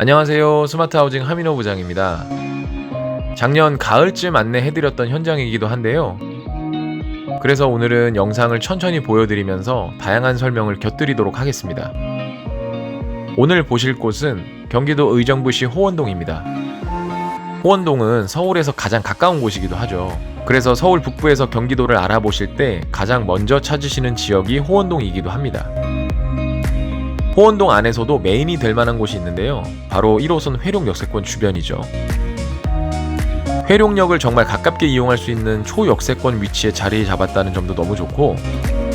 안녕하세요. 스마트 하우징 하민호 부장입니다. 작년 가을쯤 안내해드렸던 현장이기도 한데요. 그래서 오늘은 영상을 천천히 보여드리면서 다양한 설명을 곁들이도록 하겠습니다. 오늘 보실 곳은 경기도 의정부시 호원동입니다. 호원동은 서울에서 가장 가까운 곳이기도 하죠. 그래서 서울 북부에서 경기도를 알아보실 때 가장 먼저 찾으시는 지역이 호원동이기도 합니다. 호원동 안에서도 메인이 될 만한 곳이 있는데요. 바로 1호선 회룡 역세권 주변이죠. 회룡역을 정말 가깝게 이용할 수 있는 초역세권 위치에 자리 잡았다는 점도 너무 좋고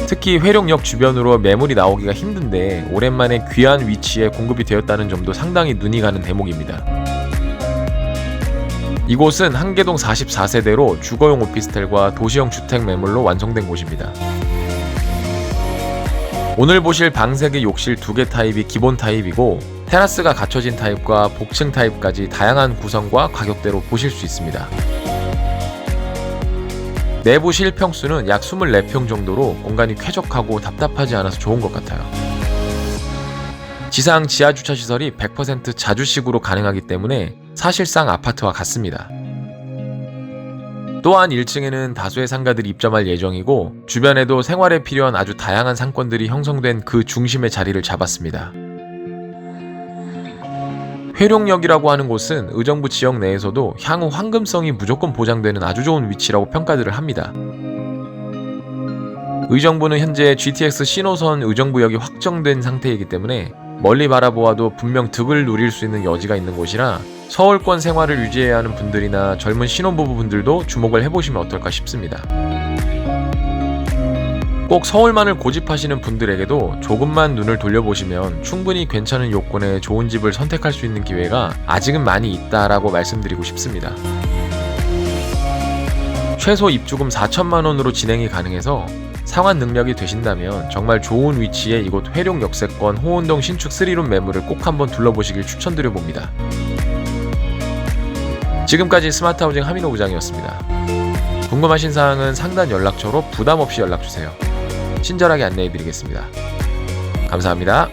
특히 회룡역 주변으로 매물이 나오기가 힘든데 오랜만에 귀한 위치에 공급이 되었다는 점도 상당히 눈이 가는 대목입니다. 이곳은 한계동 44세대로 주거용 오피스텔과 도시형 주택 매물로 완성된 곳입니다. 오늘 보실 방색의 욕실 두 개 타입이 기본 타입이고 테라스가 갖춰진 타입과 복층 타입까지 다양한 구성과 가격대로 보실 수 있습니다. 내부 실평수는 약 24평 정도로 공간이 쾌적하고 답답하지 않아서 좋은 것 같아요. 지상 지하 주차 시설이 100% 자주식으로 가능하기 때문에 사실상 아파트와 같습니다. 또한 1층에는 다수의 상가들이 입점할 예정이고 주변에도 생활에 필요한 아주 다양한 상권들이 형성된 그 중심의 자리를 잡았습니다. 회룡역이라고 하는 곳은 의정부 지역 내에서도 향후 황금성이 무조건 보장되는 아주 좋은 위치라고 평가들을 합니다. 의정부는 현재 GTX 신호선 의정부역이 확정된 상태이기 때문에 멀리 바라보아도 분명 득을 누릴 수 있는 여지가 있는 곳이라 서울권 생활을 유지해야 하는 분들이나 젊은 신혼부부 분들도 주목을 해보시면 어떨까 싶습니다. 꼭 서울만을 고집하시는 분들에게도 조금만 눈을 돌려보시면 충분히 괜찮은 요건의 좋은 집을 선택할 수 있는 기회가 아직은 많이 있다라고 말씀드리고 싶습니다. 최소 입주금 4천만 원으로 진행이 가능해서 상환 능력이 되신다면 정말 좋은 위치에 이곳 회룡 역세권 호원동 신축 3룸 매물을 꼭 한번 둘러보시길 추천드려 봅니다. 지금까지 스마트 하우징 하민호 부장이었습니다. 궁금하신 사항은 상단 연락처로 부담 없이 연락 주세요. 친절하게 안내해 드리겠습니다. 감사합니다.